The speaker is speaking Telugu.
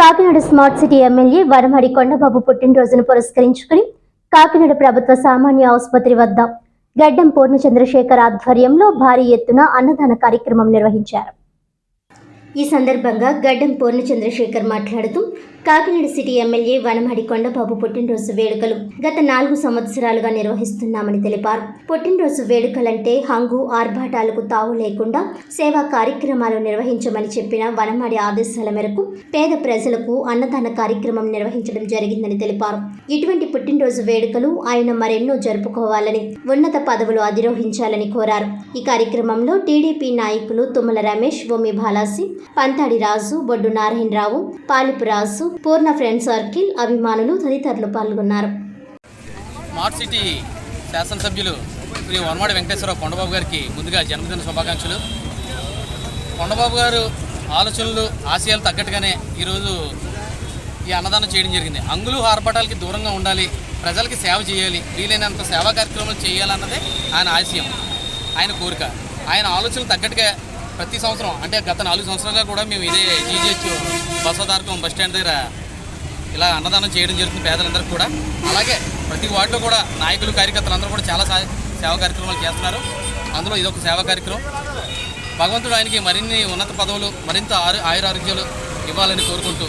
Kakinada smart city MLA Vanamadi Kondababu పుట్టినరోజును పురస్కరించుకుని కాకినాడ ప్రభుత్వ సామాన్య ఆసుపత్రి వద్ద గడ్డం పూర్ణ చంద్రశేఖర్ ఆధ్వర్యంలో భారీ ఎత్తున అన్నదాన కార్యక్రమం నిర్వహించారు. ఈ సందర్భంగా గడ్డం పూర్ణ చంద్రశేఖర్ మాట్లాడుతూ కాకినాడ సిటీ ఎమ్మెల్యే వనమడి కొండబాబు పుట్టినరోజు వేడుకలు గత నాలుగు సంవత్సరాలుగా నిర్వహిస్తున్నామని తెలిపారు. పుట్టినరోజు వేడుకలంటే హంగు ఆర్భాటాలకు తావు లేకుండా సేవా కార్యక్రమాలు నిర్వహించమని చెప్పిన వనమడి ఆదేశాల మేరకు పేద ప్రజలకు అన్నదాన కార్యక్రమం నిర్వహించడం జరిగిందని తెలిపారు. ఇటువంటి పుట్టినరోజు వేడుకలు ఆయన మరెన్నో జరుపుకోవాలని ఉన్నత పదవులు అధిరోహించాలని కోరారు. ఈ కార్యక్రమంలో టీడీపీ నాయకులు తుమ్మల రమేష్ భూమి బాలాసి పంతాడి రాజు బొడ్డు నారాయణరావు పాలిపు రాజు పూర్ణ ఫ్రెండ్ సర్కిల్ అభిమానులు తదితరులు పాల్గొన్నారు. స్మార్ట్ సిటీ శాసనసభ్యులు శ్రీ వనమాడి వెంకటేశ్వరరావు కొండబాబు గారికి ముందుగా జన్మదిన శుభాకాంక్షలు. కొండబాబు గారు ఆలోచనలు ఆశయాలు తగ్గట్టుగానే ఈరోజు ఈ అన్నదానం చేయడం జరిగింది. అంగులు ఆర్భటాలకి దూరంగా ఉండాలి ప్రజలకి సేవ చేయాలి వీలైనంత సేవా కార్యక్రమాలు చేయాలన్నదే ఆయన ఆశయం ఆయన కోరిక. ఆయన ఆలోచనలు తగ్గట్టుగా ప్రతి సంవత్సరం అంటే గత నాలుగు సంవత్సరాలుగా కూడా మేము ఇదే జీజీహెచ్ బసవతారకం బస్ స్టాండ్ దగ్గర ఇలా అన్నదానం చేయడం జరుగుతుంది పేదలందరికీ కూడా. అలాగే ప్రతి వార్డులో కూడా నాయకులు కార్యకర్తలు అందరూ కూడా చాలా సా- సేవా కార్యక్రమాలు చేస్తున్నారు. అందులో ఇదొక సేవా కార్యక్రమం. భగవంతుడు ఆయనకి మరిన్ని ఉన్నత పదవులు మరింత ఆరు ఆయురారోగ్యాలు ఇవ్వాలని కోరుకుంటూ